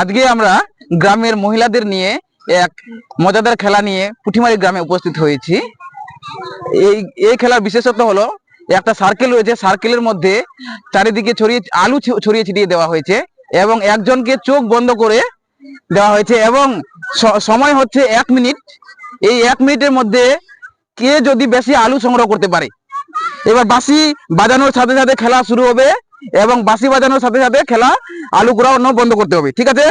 আজকে আমরা গ্রামের মহিলাদের নিয়ে এক মজাদার খেলা নিয়ে পুঠিমারি গ্রামে উপস্থিত হয়েছি। এই এই খেলার বিশেষত্ব হলো, একটা সার্কেল রয়েছে সার্কেলের মধ্যে চারিদিকে ছড়িয়ে, আলু ছড়িয়ে ছিটিয়ে দেওয়া হয়েছে এবং একজনকে চোখ বন্ধ করে দেওয়া হয়েছে এবং সময় হচ্ছে এক মিনিট। এই এক মিনিটের মধ্যে কে যদি বেশি আলু সংগ্রহ করতে পারে? এবার বাসি বাজানোর সাথে সাথে খেলা শুরু হবে। এবং বাঁশি বাজানোর সাথে সাথে খেলা আলু কুড়ানো বন্ধ করতে হবে ঠিক আছে?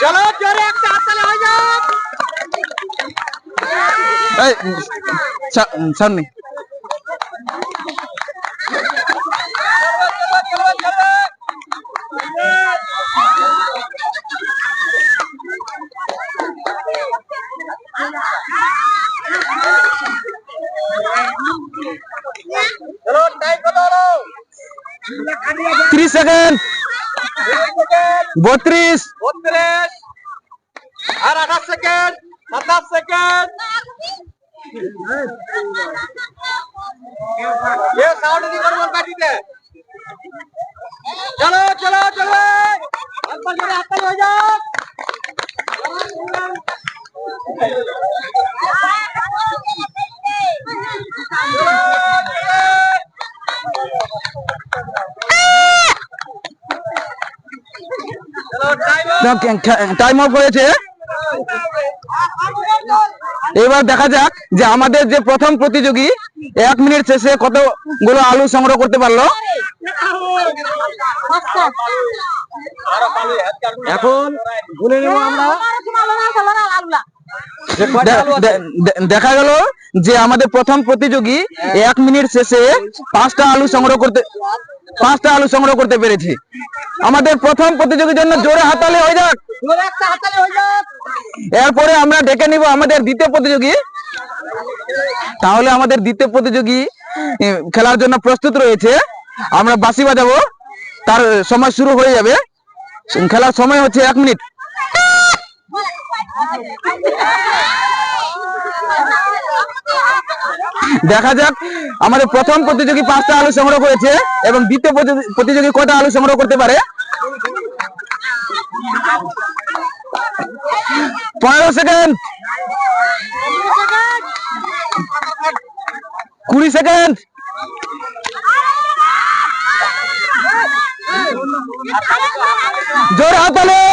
চলো জোরে একটা হাততালি হয়ে যাক এই, সামনে। সেকেন্ড বত্রিশ বত্রিশ আর আঠাশ সেকেন্ড সাতাশ সেকেন্ড এ সাউন্ড দি করব কাটিতে চলো চলো চলো একবার জোরে হাততালি হয়ে যাক চলো টাইম টাইম অফ হয়েছে এবার দেখা যাক যে আমাদের যে প্রথম প্রতিযোগী এক মিনিট শেষে কতগুলো আলু সংগ্রহ করতে পারল? এখন নেব আমরা। দেখা গেল যে আমাদের প্রথম প্রতিযোগী এক মিনিট শেষে পাঁচটা আলু সংগ্রহ করতে পাঁচটা আলু সংগ্রহ করতে পেরেছে। আমাদের প্রথম প্রতিযোগীর জন্য জোরে হাতালে হয়ে যাক। এরপরে আমরা ডেকে নিব আমাদের দ্বিতীয় প্রতিযোগী। তাহলে আমাদের দ্বিতীয় প্রতিযোগী খেলার জন্য প্রস্তুত রয়েছে। আমরা বাঁশি বাজাবো। তার সময় শুরু হয়ে যাবে। খেলার সময় হচ্ছে এক মিনিট। দেখা যাক, আমাদের প্রথম প্রতিযোগী পাঁচটা আলু সংগ্রহ করেছে এবং দ্বিতীয় প্রতিযোগী- কটা আলু সংগ্রহ করতে পারে? পনেরো সেকেন্ড। কুড়ি সেকেন্ড। জোর হাতালে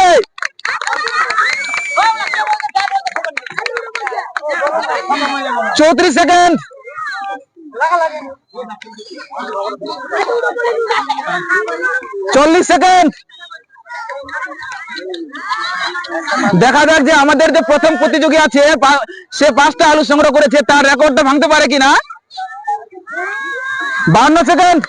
চৌত্রিশ সেকেন্ড। চল্লিশ সেকেন্ড। দেখা যাক যে আমাদের যে প্রথম প্রতিযোগী আছে সে পাঁচটা আলু সংগ্রহ করেছে, তার রেকর্ডটা ভাঙতে পারে কিনা? বাহান্ন second.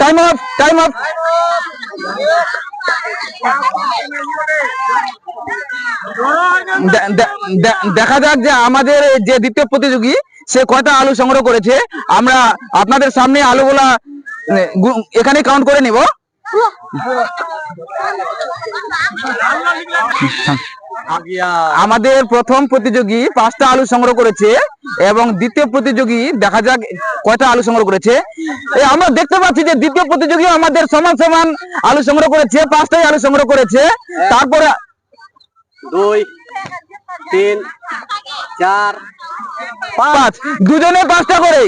Time off time off দেখা যাক যে আমাদের যে দ্বিতীয় প্রতিযোগী, সে কয়টা আলু সংগ্রহ করেছে। আমরা আপনাদের সামনে আলুগুলা এখানে কাউন্ট করে নিব। আমাদের প্রথম প্রতিযোগী পাঁচটা আলু সংগ্রহ করেছে এবং দ্বিতীয় প্রতিযোগী দেখা যাক কয়টা আলু সংগ্রহ করেছে। আমরা দেখতে পাচ্ছি যে দ্বিতীয় প্রতিযোগী আমাদের সমান সমান আলু সংগ্রহ করেছে পাঁচটাই আলু সংগ্রহ করেছে। তারপরে দুই তিন চার পাঁচ। দুজনে পাঁচটা করে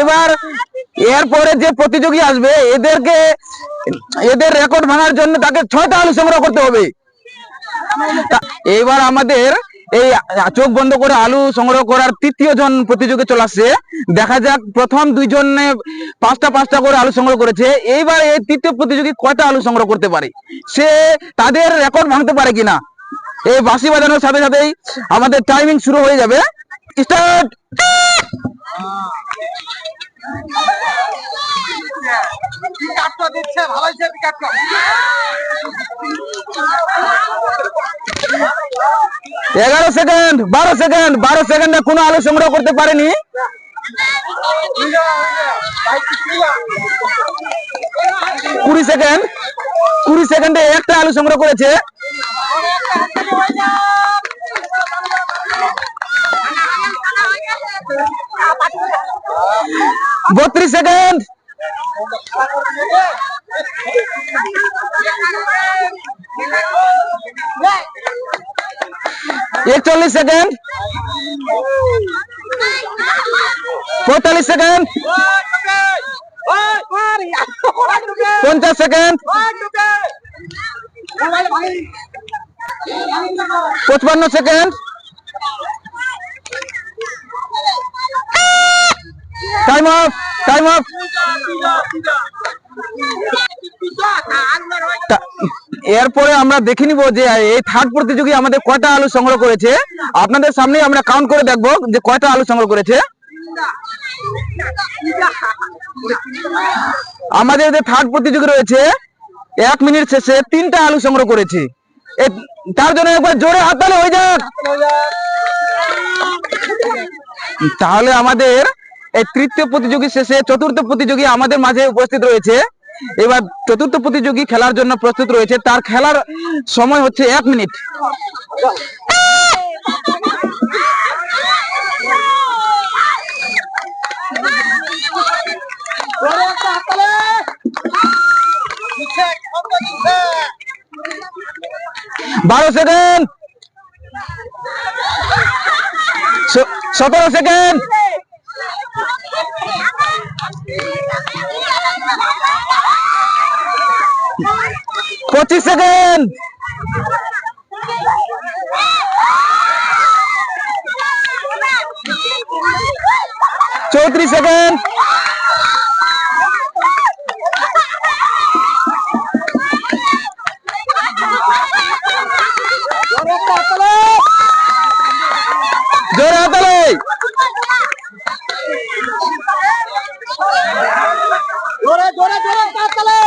এবার এরপরে যে প্রতিযোগী আসবে, এদেরকে, এদের রেকর্ড ভাঙার জন্য তাকে ছয়টা আলু সংগ্রহ করতে হবে। এইবার আমাদের এই চোখ বন্ধ করে আলু সংগ্রহ করার তৃতীয় জন প্রতিযোগী চলে আসছে। দেখা যাক, প্রথম দুইজনে পাঁচটা পাঁচটা করে আলু সংগ্রহ করেছে। এইবার এই তৃতীয় প্রতিযোগী কয়টা আলু সংগ্রহ করতে পারে? সে তাদের রেকর্ড ভাঙতে পারে কিনা? এই বাঁশি বাজানোর সাথে সাথেই আমাদের টাইমিং শুরু হয়ে যাবে। স্টার্ট এগারো সেকেন্ড, বারো সেকেন্ড, বারো সেকেন্ডে কোনো আলু সংগ্রহ করতে পারেনি। কুড়ি সেকেন্ড, কুড়ি সেকেন্ডে একটা আলু সংগ্রহ করেছে। বত্রিশ সেকেন্ড। একচল্লিশ সেকেন্ড। পঁয়তাল্লিশ সেকেন্ড। পঞ্চাশ সেকেন্ড। পঁচপান্ন second. Time off time off এরপরে আমরা দেখে নিব যে, এই থার্ড প্রতিযোগী আমাদের কয়টা আলু সংগ্রহ করেছে? আপনাদের সামনে আমরা কাউন্ট করে দেখব যে কয়টা আলু সংগ্রহ করেছে। আমাদের যে থার্ড প্রতিযোগী রয়েছে, এক মিনিট শেষে তিনটা আলু সংগ্রহ করেছে। তার জন্য একবার জোরে হাততালি হয়ে যাক। তাহলে আমাদের এই তৃতীয় প্রতিযোগী শেষে চতুর্থ প্রতিযোগী আমাদের মাঝে উপস্থিত রয়েছে। এবার চতুর্থ প্রতিযোগী খেলার জন্য প্রস্তুত রয়েছে। তার খেলার সময় হচ্ছে এক মিনিট। বারো সেকেন্ড। সতেরো সেকেন্ড। পঁচিশ সেকেন্ড চৌত্রিশ সেকেন্ড জোরে হাতালে জোরে জোরে জোরে তালে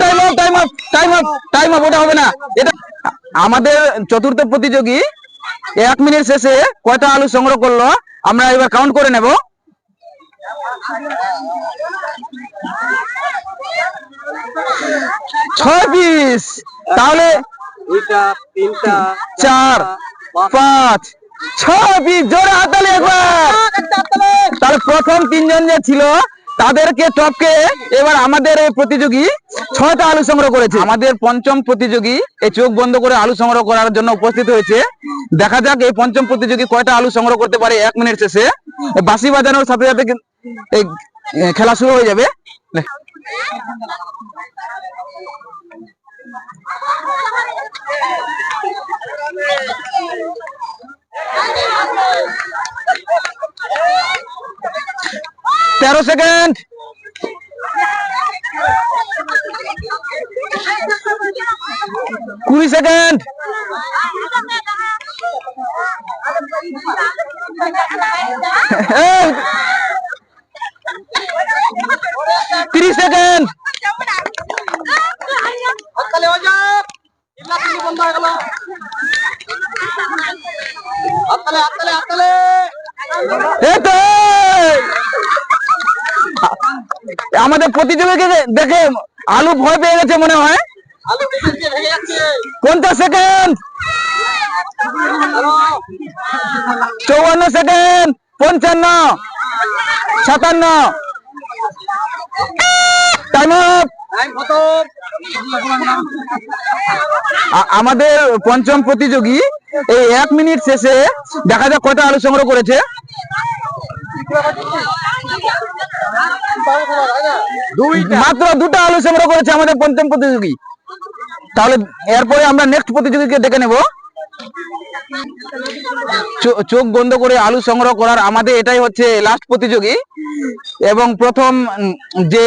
time off time off time off time off ওটা হবে না। এটা আমাদের চতুর্থ প্রতিযোগী এক মিনিট শেষে কয়টা আলু সংগ্রহ করল? আমরা এবার কাউন্ট করে নেব। ছয় পিস তাহলে চার পাঁচ। ছয় পিস জোরে হাতালি একবার। তাহলে প্রথম তিনজন যে ছিল তাদেরকে টপকে এবার আমাদের এই প্রতিযোগী ছয়টা আলু সংগ্রহ করেছে। আমাদের পঞ্চম প্রতিযোগী এই চোখ বন্ধ করে আলু সংগ্রহ করার জন্য উপস্থিত হয়েছে। দেখা যাক এই পঞ্চম প্রতিযোগী কয়টা আলু সংগ্রহ করতে পারে এক মিনিট শেষে। বাঁশি বাজানোর সাথে সাথে এই খেলা শুরু হয়ে যাবে। তেরো সেকেন্ড। কুড়ি সেকেন্ড। তিরিশ সেকেন্ড হাততালি হয়ে যাক ইল্লা তিন বন্ধ হয়ে গেল হাততালি হাততালি হাততালি এই তো আমাদের প্রতিযোগীকে দেখে আলু ভয় পেয়ে গেছে মনে হয়। পঞ্চাশ সেকেন্ড চৌয়ান্ন সেকেন্ড পঞ্চান্ন, সাতান্ন। আমাদের পঞ্চম প্রতিযোগী এই এক মিনিট শেষে দেখা যাক কয়টা আলু সংগ্রহ করেছে। মাত্র দুটো আলু সংগ্রহ করেছে আমাদের পঞ্চম প্রতিযোগী। তাহলে এরপরে আমরা নেক্সট প্রতিযোগীকে ডেকে নেব। চোখ বন্ধ করে আলু সংগ্রহ করার আমাদের এটাই হচ্ছে লাস্ট প্রতিযোগী। এবং প্রথম যে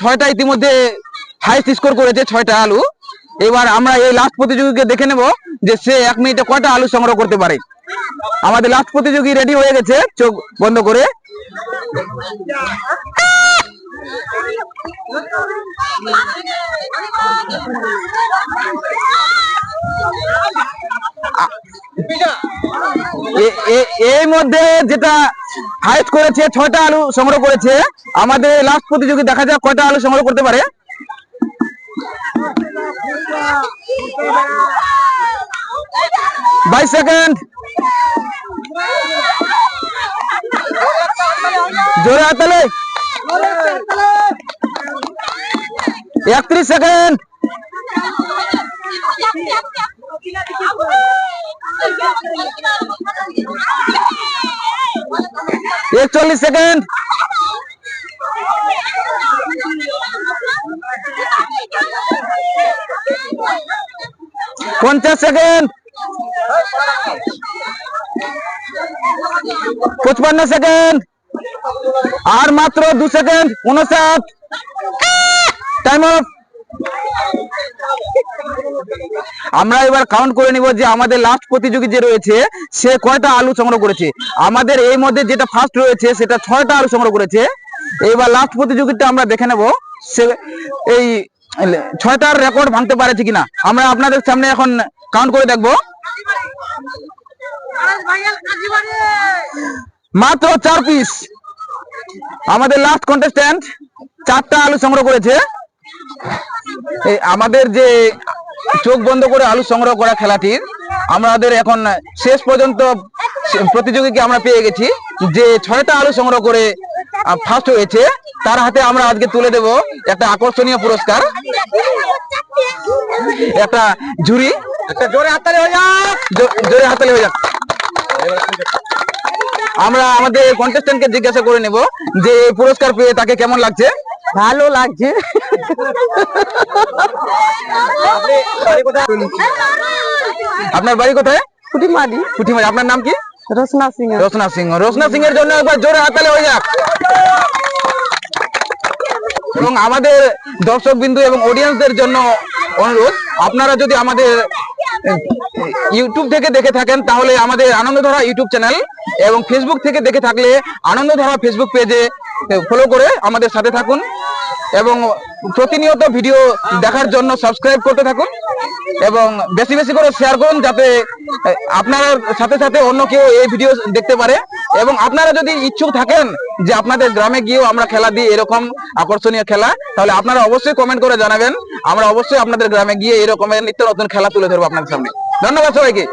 ছয়টা ইতিমধ্যে হাইস্ট স্কোর করেছে ছয়টা আলু। এবার আমরা এই লাস্ট প্রতিযোগীকে দেখে নেব যে সে এক মিনিটে কয়টা আলু সংগ্রহ করতে পারে। আমাদের লাস্ট প্রতিযোগী রেডি হয়ে গেছে, চোখ বন্ধ করে। এ- এ- এর মধ্যে যেটা হাইস্ট করেছে, ছয়টা আলু সংগ্রহ করেছে। আমাদের লাস্ট প্রতিযোগী দেখা যাক কয়টা আলু সংগ্রহ করতে পারে। বাইশ সেকেন্ড জোরে হাতালে একত্রিশ সেকেন্ড একচল্লিশ সেকেন্ড পঞ্চাশ সেকেন্ড পঁচপান্ন সেকেন্ড। আর মাত্র দু সেকেন্ড, উনষাট। টাইম অফ আমরা এবার কাউন্ট করে নিব যে আমাদের লাস্ট প্রতিযোগী যে রয়েছে, সে কয়টা আলু সংগ্রহ করেছে? আমাদের এই মধ্যে যেটা ফার্স্ট রয়েছে, সেটা ছয়টা আলু সংগ্রহ করেছে। এবার লাস্ট প্রতিযোগিতা আমরা দেখে নেব সে এই ছয়টার রেকর্ড ভাঙতে পারেছে কিনা। আমরা আপনাদের সামনে এখন কাউন্ট করে দেখব। মাত্র চার পিস আমাদের লাস্ট কন্টেস্ট্যান্ট চারটা আলু সংগ্রহ করেছে। এই আমাদের যে চোখ বন্ধ করে আলু সংগ্রহ করা খেলাটির আমাদের এখন শেষ পর্যন্ত প্রতিযোগীকে আমরা পেয়ে গেছি। যে ছয়টা আলু সংগ্রহ করে ফার্স্ট হয়েছে তার হাতে আমরা আজকে তুলে দেব একটা আকর্ষণীয় পুরস্কার। একটা ঝুড়ি। একটা জোরে হাততালি হয়ে যাক। জোরে হাতালে হয়ে যাক। আমরা আমাদের কন্টেস্ট্যান্টকে জিজ্ঞাসা করে নেব যে পুরস্কার পেয়ে তাকে কেমন লাগছে? ভালো লাগছে। আপনার বাড়ি কোথায়? কুটিমারি পুঠিমারি আপনার নাম কি? রচনা সিং রচনা সিংহ। রচনা সিং এর জন্য একবার জোরে হাতালে হয়ে যাক। এবং আমাদের দর্শক বিন্দু এবং অডিয়েন্সদের জন্য অনুরোধ আপনারা যদি আমাদের ইউটিউব থেকে দেখে থাকেন, তাহলে আমাদের আনন্দধারা ইউটিউব চ্যানেল এবং ফেসবুক থেকে দেখে থাকলে আনন্দধারা ফেসবুক পেজে ফলো করে আমাদের সাথে থাকুন এবং প্রতিনিয়ত ভিডিও দেখার জন্য সাবস্ক্রাইব করতে থাকুন এবং বেশি বেশি করে শেয়ার করুন যাতে আপনার সাথে সাথে অন্য কেউ এই ভিডিও দেখতে পারে এবং আপনারা যদি ইচ্ছুক থাকেন যে আপনাদের গ্রামে গিয়েও আমরা খেলা দিই এরকম আকর্ষণীয় খেলা, তাহলে আপনারা অবশ্যই কমেন্ট করে জানাবেন। আমরা অবশ্যই আপনাদের গ্রামে গিয়ে এরকমের নিত্য নতুন খেলা তুলে ধরবো আপনাদের সামনে। ধন্যবাদ সবাইকে।